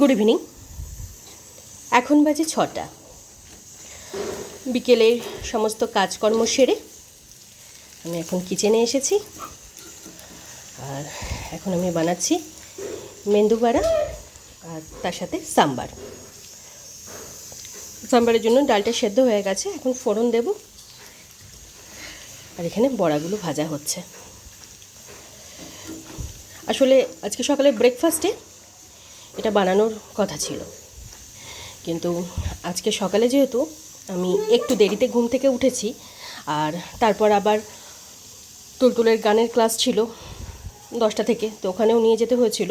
Good evening এখন বাজে ছটা। বিকেলের সমস্ত কাজকর্ম সেরে আমি এখন কিচেনে এসেছি। আর এখন আমি বানাচ্ছি মেন্দু বড়া আর তার সাথে সাম্বার। সাম্বারের জন্য ডালটা সেদ্ধ হয়ে গেছে, এখন ফোড়ন দেব। আর এখানে বড়াগুলো ভাজা হচ্ছে। আসলে আজকে সকালে ব্রেকফাস্টে এটা বানানোর কথা ছিল। কিন্তু আজকে সকালে যেহেতু আমি একটু দেরিতে ঘুম থেকে উঠেছি, আর তারপর আবার তুলতুলের গানের ক্লাস ছিল দশটা থেকে, তো ওখানেও নিয়ে যেতে হয়েছিল,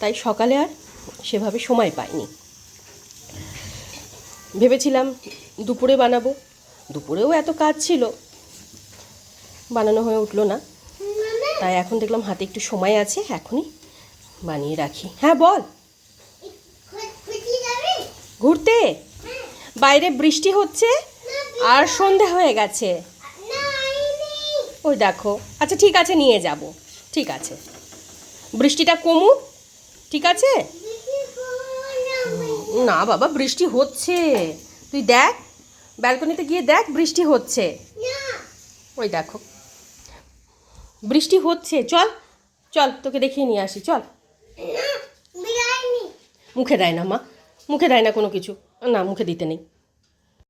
তাই সকালে আর সেভাবে সময় পাইনি। ভেবেছিলাম দুপুরে বানাবো, দুপুরেও এত কাজ ছিল, বানানো হয়ে উঠল না। তাই এখন দেখলাম হাতে একটু সময় আছে, এখনই বানিয়ে রাখি। হ্যাঁ বল! ঘুরতে? বাইরে বৃষ্টি হচ্ছে আর সন্ধে হয়ে গেছে। ওই দেখো। আচ্ছা ঠিক আছে নিয়ে যাব। ঠিক আছে। বৃষ্টিটা কমুক ঠিক আছে? না বাবা বৃষ্টি হচ্ছে। তুই দেখ ব্যালকনিতে গিয়ে দেখ বৃষ্টি হচ্ছে। ওই দেখো। বৃষ্টি হচ্ছে। চল চল তোকে দেখিয়ে নিয়ে আসি। চল। মুখে দেয় না মা। মুখে দেয় না কোনো কিছু। না মুখে দিতে নেই।